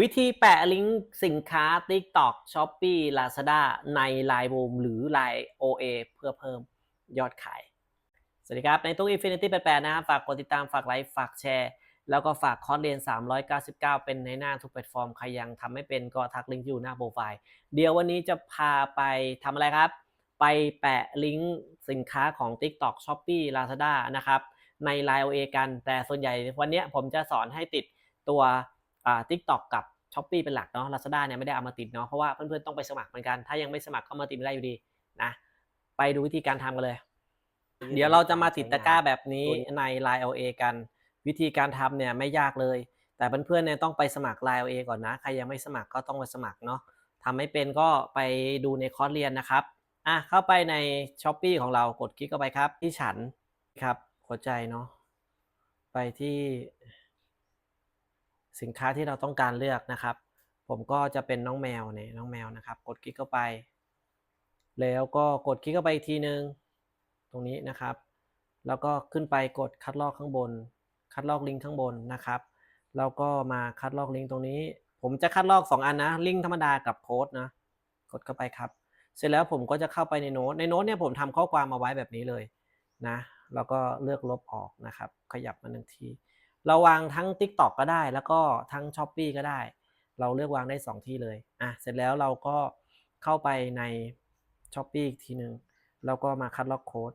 วิธีแปะลิงก์สินค้า TikTok Shopee Lazada ใน Line Boom หรือ Line OA เพื่อเพิ่มยอดขาย สวัสดีครับ ในตู้ Infinity 88นะครับ ฝากกดติดตาม ฝากไลค์ ฝากแชร์ แล้วก็ฝากคอร์สเรียน 399 เป็นในหน้าทุกแพลตฟอร์ม ใครยังทำไม่เป็นก็ทักลิงก์อยู่หน้าโปรไฟล์ เดี๋ยววันนี้จะพาไปทำอะไรครับ ไปแปะลิงก์สินค้าของ TikTok Shopee Lazada นะครับ ใน Line OA กัน แต่ส่วนใหญ่วันนี้ผมจะสอนให้ติดตัว อ่า TikTok กับ Shopee เป็นหลักเนาะ Lazada เนี่ยไม่ได้เอามาติดเนาะเพราะว่าเพื่อนๆต้องไปสมัครเหมือนกัน ถ้ายังไม่สมัครก็มาติดไม่ได้อยู่ดีนะไปดูวิธีการทำกันเลย เดี๋ยวเราจะมาติดตะกร้าแบบนี้ใน Line LA กัน วิธีการทำเนี่ยไม่ยากเลย แต่เพื่อนๆเนี่ยต้องไปสมัคร Line LA ก่อนนะ ใครยังไม่สมัครก็ต้องไปสมัครเนาะทำไม่เป็นก็ไปดูในคอร์สเรียนนะครับอะเข้าไปใน s h อ p e e ของเรากดคลิกเข้าไปครับ ที่ฉันครับหัวใจเนาะไปที่ สินค้าที่เราต้องการเลือกนะครับ ผมก็จะเป็นน้องแมวเนี่ยน้องแมวนะครับ กดคลิกเข้าไป แล้วก็กดคลิกเข้าไปอีกทีนึงตรงนี้นะครับ แล้วก็ขึ้นไปกดคัดลอกข้างบน คัดลอกลิงก์ข้างบนนะครับแล้วก็มาคัดลอกลิงก์ตรงนี้ ผมจะคัดลอก 2 อันนะ ลิงก์ธรรมดากับโค้ดนะ กดเข้าไปครับ เสร็จแล้วผมก็จะเข้าไปในโน้ต ในโน้ตเนี่ยผมทำข้อความมาไว้แบบนี้เลยนะ แล้วก็เลือกลบออกนะครับ ขยับมาหนึ่งที เราวางทั้ง TikTok ก็ได้ แล้วก็ทั้ง s h อ p e e ก็ได้ เราเลือกวางได้ 2 ที่เลยอะเสร็จแล้วเราก็เข้าไปใน s h อ p e e อีกทีหนึ่งแล้วก็มาคัดลอกโค้ด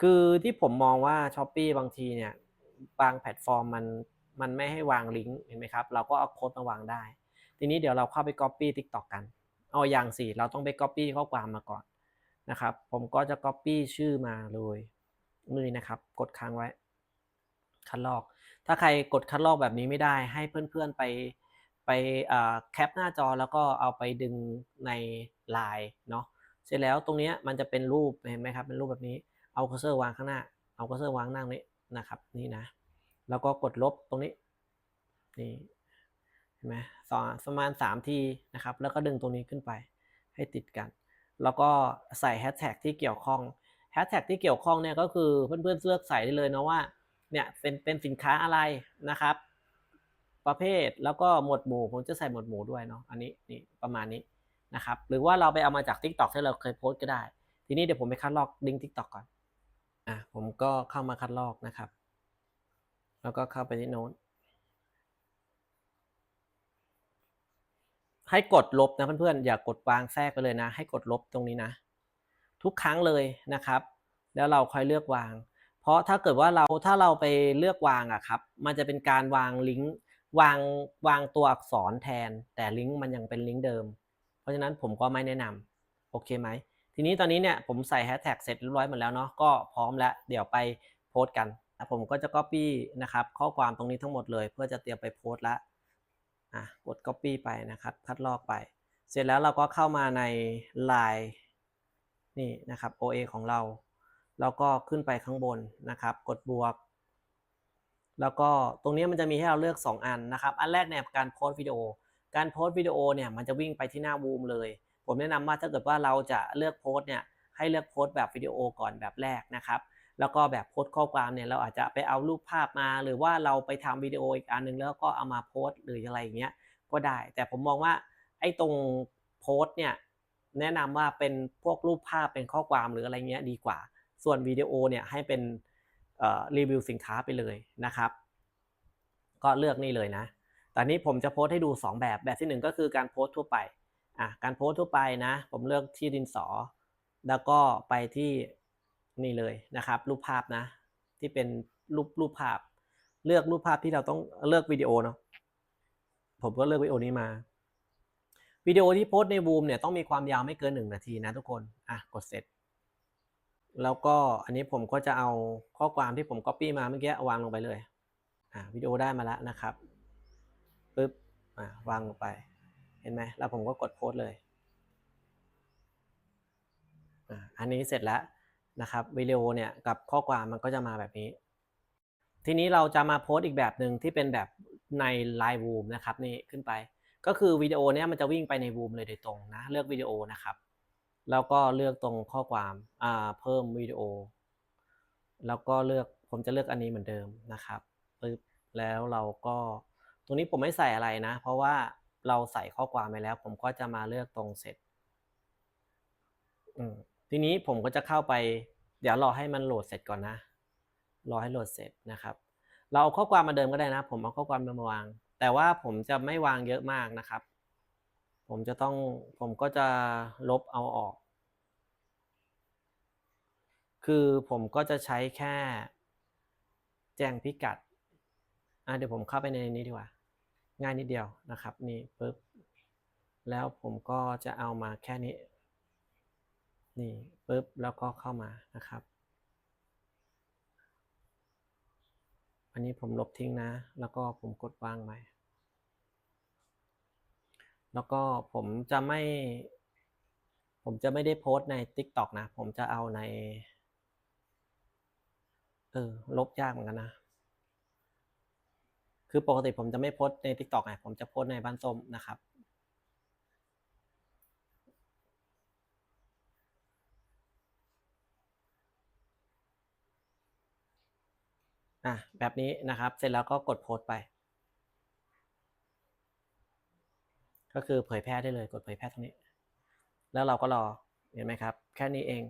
คือที่ผมมองว่า s h อ p e e บางทีเนี่ยบางแพลตฟอร์มมันมันไม่ให้วางลิงก์เห็นไหมครับ เราก็เอาโค้ดมาวางได้ ทีนี้เดี๋ยวเราเข้าไป Copy TikTok กันเอาอย่างสิเราต้องไป Copy ข้อความมาก่อนนะครับ ผมก็จะ Copy ชื่อมาเลยนี่นะครับ กดค้างไว้ คัดลอก ถ้าใครกดคัดลอกแบบนี้ไม่ได้ให้เพื่อนๆไปไปแคปหน้าจอแล้วก็เอาไปดึงใน Line เนาะเสร็จแล้วตรงนี้มันจะเป็นรูปเห็นไหมครับเป็นรูปแบบนี้เอาเคอร์เซอร์วางข้างหน้า เอาเคอร์เซอร์วางหน้านี้นะครับนี่นะแล้วก็กดลบตรงนี้นี่เห็นไหมสองประมาณ 3 ทีนะครับ แล้วก็ดึงตรงนี้ขึ้นไปให้ติดกัน แล้วก็ใส่แฮชแท็กที่เกี่ยวข้องแฮชแท็กที่เกี่ยวข้องเนี่ยก็คือเพื่อนๆเลือกใส่ได้เลยนะว่า เนี่ยเป็นเป็นสินค้าอะไรนะครับ ประเภทแล้วก็หมวดหมู่ผมจะใส่หมวดหมู่ด้วยเนาะอันนี้นี่ประมาณนี้นะครับ หรือว่าเราไปเอามาจาก TikTok ที่เราเคยโพสก็ได้ ทีนี้เดี๋ยวผมไปคัดลอกลิงก์ TikTok ก่อนอะผมก็เข้ามาคัดลอกนะครับ แล้วก็เข้าไปที่โน้ตให้กดลบนะเพื่อนๆอย่ากดวางแทรกไปเลยนะ ให้กดลบตรงนี้นะ ทุกครั้งเลยนะครับ แล้วเราค่อยเลือกวาง เพราะถ้าเกิดว่าเราถ้าเราไปเลือกวางอะครับ มันจะเป็นการวางลิงก์วางวางตัวอักษรแทน แต่ลิงก์มันยังเป็นลิงก์เดิม เพราะฉะนั้นผมก็ไม่แนะนำโอเคไหมทีนี้ตอนนี้เนี่ยผมใส่แฮชแท็กเสร็จเรียบร้อยหมดแล้วเนาะก็พร้อมแล้วเดี๋ยวไปโพสต์กันผมก็จะ Copy นะครับข้อความตรงนี้ทั้งหมดเลย เพื่อจะเตรียมไปโพสต์ละอะกด Copy ไปนะครับ คัดลอกไป เสร็จแล้วเราก็เข้ามาใน Line นี่นะครับ OA ของเรา แล้วก็ขึ้นไปข้างบนนะครับ กดบวก แล้วก็ตรงนี้มันจะมีให้เราเลือก 2 อันนะครับ อันแรกเนี่ยการโพสต์วิดีโอ การโพสต์วิดีโอเนี่ยมันจะวิ่งไปที่หน้าบูมเลย ผมแนะนำว่าถ้าเกิดว่าเราจะเลือกโพสต์เนี่ยให้เลือกโพสต์แบบวิดีโอก่อนแบบแรกนะครับแล้วก็แบบโพสต์ข้อความเนี่ยเราอาจจะไปเอารูปภาพมา หรือว่าเราไปทำวิดีโออีกอันหนึ่งแล้วก็เอามาโพสต์หรืออะไรอย่างเงี้ยก็ได้ แต่ผมมองว่าไอ้ตรงโพสต์เนี่ยแนะนำว่าเป็นพวกรูปภาพเป็นข้อความหรืออะไรเงี้ยดีกว่า ส่วนวิดีโอเนี่ยให้เป็นรีวิวสินค้าไปเลยนะครับ ก็เลือกนี่เลยนะแต่นี้ผมจะโพสต์ให้ดู 2 แบบแบบที่ 1 ก็คือการโพสต์ทั่วไปอะการโพสต์ทั่วไปนะ ผมเลือกที่ดินสอ แล้วก็ไปที่นี่เลยนะครับ รูปภาพนะ ที่เป็นรูปรูปภาพ เลือกรูปภาพที่เราต้องเลือกวิดีโอเนาะผมก็เลือกวิดีโอนี้มาวิดีโอที่โพสต์ในบูมเนี่ยต้องมีความยาวไม่เกิน 1 นาทีนะทุกคน อะ กดเสร็จ แล้วก็อันนี้ผมก็จะเอาข้อความที่ผม Copy มาเมื่อกี้วางลงไปเลยอะวิดีโอได้มาแล้วนะครับปึ๊บอะวางลงไป เห็นไหมแล้วผมก็กดโพสต์เลยอะอันนี้เสร็จแล้วนะครับวิดีโอเนี่ยกับข้อความมันก็จะมาแบบนี้ ทีนี้เราจะมาโพสต์อีกแบบหนึ่งที่เป็นแบบใน Line Room นะครับนี่ขึ้นไป ก็คือวิดีโอเนี้ยมันจะวิ่งไปใน Room เลยโดยตรงนะเลือกวิดีโอนะครับ แล้วก็เลือกตรงข้อความอ่าเพิ่มวิดีโอ แล้วก็เลือกผมจะเลือกอันนี้เหมือนเดิมนะครับปึ๊บแล้วเราก็ตรงนี้ผมไม่ใส่อะไรนะ เพราะว่าเราใส่ข้อความไปแล้ว ผมก็จะมาเลือกตรงเสร็จทีนี้ผมก็จะเข้าไป เดี๋ยวรอให้มันโหลดเสร็จก่อนนะ รอให้โหลดเสร็จนะครับ เราเอาข้อความมาเดิมก็ได้นะ ผมเอาข้อความมาวาง แต่ว่าผมจะไม่วางเยอะมากนะครับ ผมจะต้องผมก็จะลบเอาออก คือผมก็จะใช้แค่ แจ้งพิกัดอะเดี๋ยวผมเข้าไปในนี้ดีกว่า ง่ายนิดเดียวนะครับ นี่ปุ๊บแล้วผมก็จะเอามาแค่นี้ นี่ปุ๊บแล้วก็เข้ามานะครับ อันนี้ผมลบทิ้งนะ แล้วก็ผมกดวางใหม่แล้วก็ผมจะไม่ ผมจะไม่ได้โพสต์ใน TikTok นะ ผมจะเอาใน เออ ลบยากเหมือนกันนะ คือปกติผมจะไม่โพสใน TikTok ไงผมจะโพสในบ้านส้มนะครับ อะ แบบนี้นะครับ เสร็จแล้วก็กดโพสไป ก็คือเผยแพร่ได้เลย กดเผยแพร่ตรงนี้ แล้วเราก็รอ เห็นไหมครับ แค่นี้เอง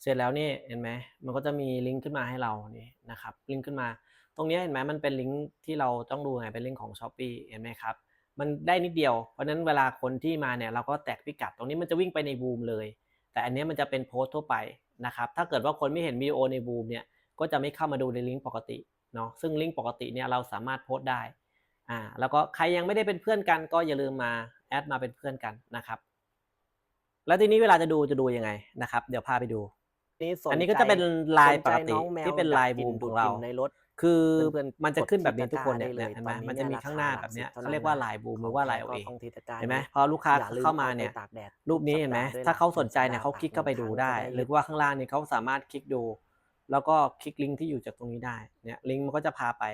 เสร็จแล้วนี่เห็นไหมมันก็จะมีลิงก์ขึ้นมาให้เรานี่นะครับลิงก์ขึ้นมา ตรงนี้เห็นไหมมันเป็นลิงก์ที่เราต้องดูไงเป็นลิงก์ของ Shopee เห็นไหมครับมันได้นิดเดียวเพราะฉะนั้นเวลาคนที่มาเนี่ยเราก็แตกพิกัด ตรงนี้มันจะวิ่งไปในบูมเลย แต่อันนี้มันจะเป็นโพสต์ทั่วไปนะครับถ้าเกิดว่าคนไม่เห็นวิดีโอในบูมเนี่ยก็จะไม่เข้ามาดูในลิงก์ปกติเนาะซึ่งลิงก์ปกติเนี่ยเราสามารถโพสต์ได้อ่าแล้วก็ใครยังไม่ได้เป็นเพื่อนกันก็อย่าลืมมาแอดมาเป็นเพื่อนกันนะครับแล้วทีนี้เวลาจะดูจะดูยังไงนะครับ เดี๋ยวพาไปดู นี่สนอันนี้ก็จะเป็นลายปกติสนใจน้องแมวที่เป็นดักลายกลิ่บูนมดูขดองเรากลิ่นในรถ คือเพื่อนๆมันจะกดขึ้นแบบนี้ที่ทุกคนเนี่ยตะกร้าได้เลยเห็นไหมตอนนี้มันจะมีเนี่ยข้างหน้าราคาแบบเนี้ยหลักสิบเขาเรียกว่าเท่านั้นลายบูมนะหรือว่าลายขโอองเอแท้ก็ต้องที่ตะกร้าเห็นไหมด้วยพอลูกค้าอย่าลืมเข้ามาเอาไปเนี่ยตากแดดรูปนี้เห็นไหมสัปดาห์ด้วยถ้าเขาสนใจสัปดาห์เนี่ยเขาคลิกเข้าไปดูครั้งได้จะได้ หรือว่าข้างล่างเนี่ยเขาสามารถคลิกดู แล้วก็คลิกลิงก์ที่อยู่จากตรงนี้ได้เนี่ยลิงก์มันก็จะพาไป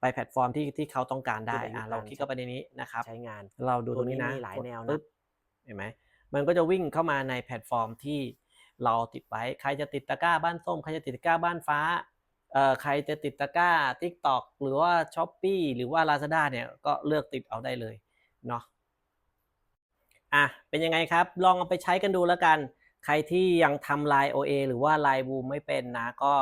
ไปแพลตฟอร์มที่ที่เขาต้องการได้ที่เป็นอะเราคลิกเข้าไปในนี้นะครับใช้งานเราดูตรงนี้นะตัวนี้มีหลายกดแนวนะปึ๊บเห็นไหมมันก็จะวิ่งเข้ามาในแพลตฟอร์มที่ เราติดไว้ ใครจะติดตะกร้าบ้านส้ม ใครจะติดตะกร้าบ้านฟ้าเอ่อใครจะติดตะกร้า TikTok หรือว่า Shopee หรือว่า Lazada เนี่ยก็เลือกติดเอาได้เลยเนาะอะเป็นยังไงครับ ลองเอาไปใช้กันดูแล้วกัน ใครที่ยังทำ Line OA หรือว่า Line Boom ไม่เป็นนะ ก็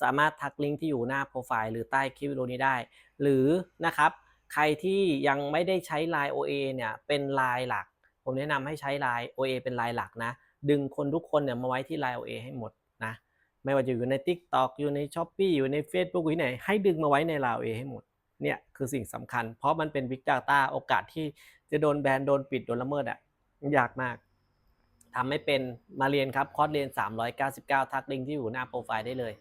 สามารถทักลิงก์ที่อยู่หน้าโปรไฟล์หรือใต้คลิปวิดีโอนี้ได้ หรือนะครับใครที่ยังไม่ได้ใช้ Line OA เนี่ยเป็น Line หลัก ผมแนะนำให้ใช้ Line OA เป็น Line หลักนะ ดึงคนทุกคนเนี่ยมาไว้ที่ Line OA ให้หมดนะไม่ว่าจะอยู่ใน TikTok อยู่ใน s h อ p e e อยู่ใน Facebook อยู่ที่ไหน ให้ดึงมาไว้ใน Line OA ให้หมดเนี่ยคือสิ่งสำคัญ เพราะมันเป็น Big Data โอกาสที่จะโดนแบนโดนปิดโดนละเมิดอะยากมากทำไม่เป็นมาเรียนครับคอร์สเรียน 399 ทักลิงก์ที่อยู่หน้าโปรไฟล์ได้เลย